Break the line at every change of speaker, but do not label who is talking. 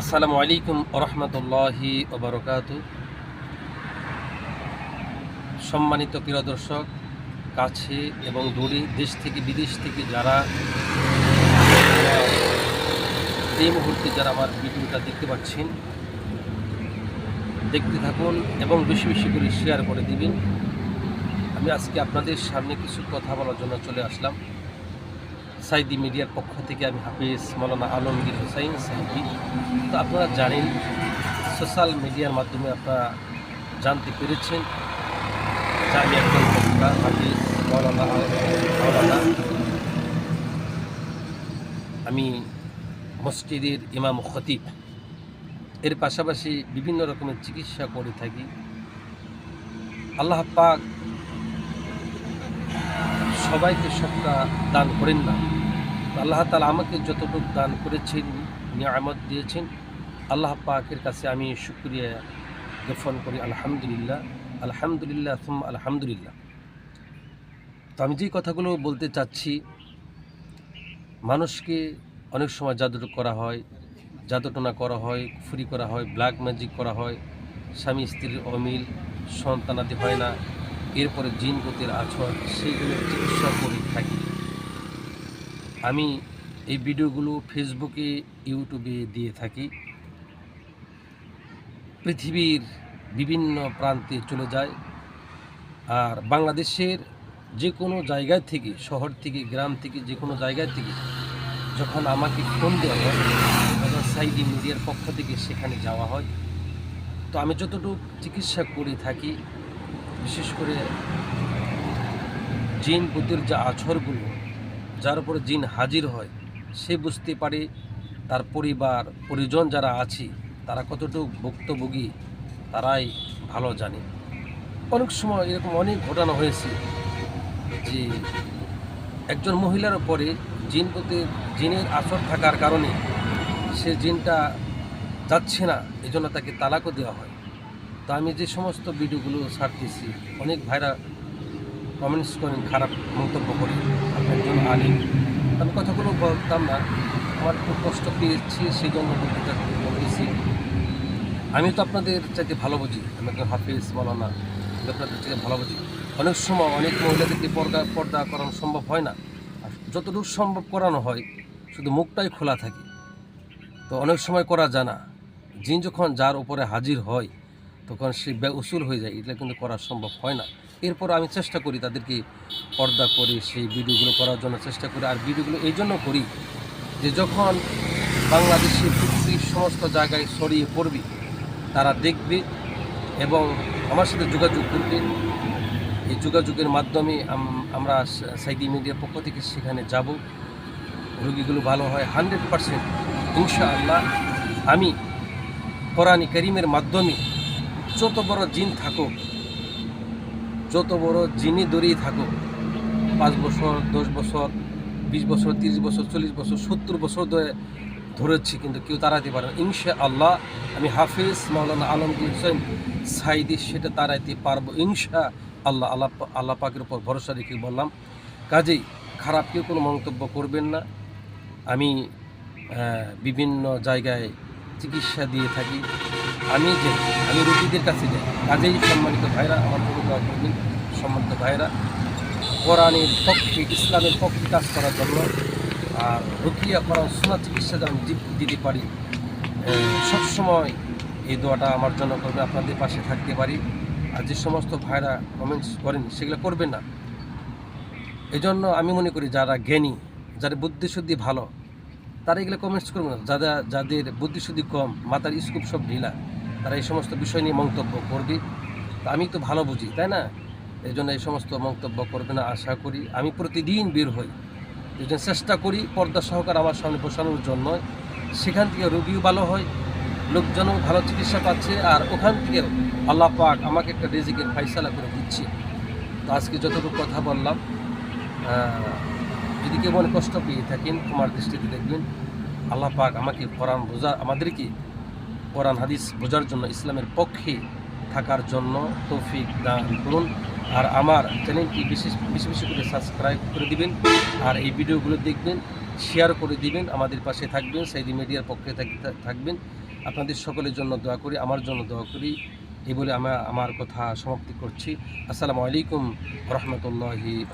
আসসালামু আলাইকুম রহমতুল্লাহি ওবরকাত। সম্মানিত প্রিয় দর্শক, কাছে এবং দূরে, দেশ থেকে, বিদেশ থেকে যারা এই মুহূর্তে যারা আমার ভিডিওটা দেখতে পাচ্ছেন, দেখতে থাকুন এবং বেশি বেশি করে শেয়ার করে দিবেন। আমি আজকে আপনাদের সামনে কিছু কথা বলার জন্য চলে আসলাম। সাইদি মিডিয়ার পক্ষ থেকে আমি হাফিজ মৌলানা আলমগীর হোসাইন সাইদি। তো আপনারা জানেন, সোশ্যাল মিডিয়ার মাধ্যমে আপনারা জানতে পেরেছেন যে আমি একজন বক্তা হাফিজ মৌলানা মৌলানা আমি মসজিদের ইমাম খতিব। এর পাশাপাশি বিভিন্ন রকমের চিকিৎসা করে থাকি। আল্লাহ পাক সবাইকে সবটা দান করেন না। আল্লাহ তালা আমাকে যতটুকু দান করেছেন, নিয়ামত দিয়েছেন, আল্লাহ পাকের কাছে আমি শুক্রিয়া জ্ঞাপন করি, আলহামদুলিল্লাহ আলহামদুলিল্লাহ তুম আলহামদুলিল্লাহ। তো আমি যে কথাগুলো বলতে চাচ্ছি, মানুষকে অনেক সময় জাদু করা হয়, জাদুটনা করা হয় ফুরি করা হয়, ব্ল্যাক ম্যাজিক করা হয়, স্বামী, স্ত্রীর অমিল, সন্তানাদি হয় না। এরপরে জিন গতির আছর সেইগুলো চিকিৎসা করে থাকি। আমি এই ভিডিওগুলো ফেসবুকে, ইউটিউবে দিয়ে থাকি। পৃথিবীর বিভিন্ন প্রান্তে চলে যায়। আর বাংলাদেশের যে কোনো জায়গায় থেকে, শহর থেকে, গ্রাম থেকে যে কোনো জায়গায় থেকে, যখন আমাকে ফোন দেওয়া হয় তখন সাইডি মিডিয়ার পক্ষ থেকে সেখানে যাওয়া হয়। তো আমি যতটুকু চিকিৎসা করে থাকি বিশেষ করে জিন বুদ্ধির যে আছরগুলো, যার উপরে জিন হাজির হয়, সে বুঝতে পারে তার পরিবার, পরিজন যারা আছে, তারা কতটুকু ভুক্তভোগী, তারাই ভালো জানে। অনেক সময় এরকম অনেক ঘটনা হয়েছে যে একজন মহিলার উপরে জিন প্রতি জিনের আসর থাকার কারণে সে জিনটা যাচ্ছে না এই জন্য তাকে তালাকও দেওয়া হয়। তো আমি যে সমস্ত ভিডিওগুলো ছাড়তেছি, অনেক ভাইরা কমেন্টস করেন, খারাপ মন্তব্য করেন আপনি একজন আলিম। আমি কথাগুলো বলতাম না, আমার খুব কষ্ট পেয়েছি সেই জন্য বলতে বলতেছি। আমি তো আপনাদের চাইতে ভালো বুঝি, আমি একজন হাফিজ, মৌলানা, আমি আপনাদের চাইতে ভালো বুঝি। অনেক সময় অনেক মহিলাদেরকে পর্দা পর্দা করানো সম্ভব হয় না। আর যতটুকু সম্ভব করানো হয়, শুধু মুখটাই খোলা থাকে। তো অনেক সময় করা যায় না। জিন যখন যার উপরে হাজির হয় তখন সে উসুল হয়ে যায়। এটা কিন্তু করা সম্ভব হয় না। এরপর আমি চেষ্টা করি তাদেরকে পর্দা করে সেই ভিডিওগুলো করার জন্য চেষ্টা করি। আর ভিডিওগুলো এই জন্য করি যে যখন বাংলাদেশে পৃথিবীর সমস্ত জায়গায় ছড়িয়ে পড়বে, তারা দেখবে এবং আমার সাথে যোগাযোগ করবে। এই যোগাযোগের মাধ্যমে আমরা সা- সাইদি মিডিয়ার পক্ষ থেকে সেখানে যাব। রোগীগুলো ভালো হয়। হান্ড্রেড পারসেন্ট, ইনশাআল্লাহ, আমি কোরআনী করিমের মাধ্যমে যত বড় জিন থাকুক, যত বড় জিনি দড়িয়ে থাকুক, পাঁচ বছর, দশ বছর, বিশ বছর, তিরিশ বছর, চল্লিশ বছর, সত্তর বছর ধরে ধরেছি, কিন্তু কেউ তাড়াতে পারে না। ইনশা আল্লাহ আমি হাফিজ মাওলানা আলমগীর হোসেন সাইদি সেটা তাড়াইতে পারব ইনশা আল্লাহ আল্লাহ আল্লাহ পাকের উপর ভরসা রেখে বললাম, কাজেই খারাপ কেউ কোনো মন্তব্য করবেন না। আমি বিভিন্ন জায়গায় চিকিৎসা দিয়ে থাকি। আমি যে আমি রোগীদের কাছে যাই। কাজেই সম্মানিত ভাইরা, আমার দোয়া করবেন। সম্মানিত ভাইরা, কোরআনের পক্ষে, ইসলামের পক্ষে কাজ করার জন্য, আর রুকিয়া করার সোনা চিকিৎসা যেন দিতে পারি সবসময় এই দোয়াটা আমার জন্য করবে, আপনাদের পাশে থাকতে পারি। আর যে সমস্ত ভাইরা কমেন্টস করেন, সেগুলো করবেন না। এই জন্য আমি মনে করি, যারা জ্ঞানী, যাদের বুদ্ধিশুদ্ধি ভালো তারা এগুলো কমেন্টস করবে না যারা যাদের বুদ্ধিশুদ্ধি কম, মাথার স্কুপ সব ঢিলা, তারা এই সমস্ত বিষয় নিয়ে মন্তব্য করবে। আমি তো ভালো বুঝি, তাই না? এই জন্য এই সমস্ত মন্তব্য করবে না, আশা করি। আমি প্রতিদিন বের হই। এই জন্য চেষ্টা করি পর্দা সহকার আমার সামনে বসানোর জন্য। সেখান থেকে রোগীও ভালো হয়, লোকজনও ভালো চিকিৎসা পাচ্ছে, আর ওখান থেকেও আল্লাহ পাক আমাকে একটা রেজিকের ফাইসালা করে দিচ্ছে। তো আজকে যতটুকু কথা বললাম যদি কেউ মনে কষ্ট পেয়ে থাকেন, তোমার দৃষ্টিতে দেখবেন, আল্লাহ পাক আমাকে কোরআন বোঝা, আমাদেরকে কোরআন, হাদিস বোঝার জন্য ইসলামের পক্ষে থাকার জন্য তৌফিক দান করুন। আর আমার চ্যানেলটি বিশেষ, বেশি বেশি করে সাবস্ক্রাইব করে দিবেন, আর এই ভিডিওগুলো দেখবেন শেয়ার করে দিবেন, আমাদের পাশে থাকবেন সাইদি মিডিয়ার পক্ষে থাক- থাকবেন। আপনাদের সকলের জন্য দোয়া করি, আমার জন্য দোয়া করি। এই বলে আমি আমার কথা সমাপ্তি করছি। আসসালামু আলাইকুম রহমতুল্লাহি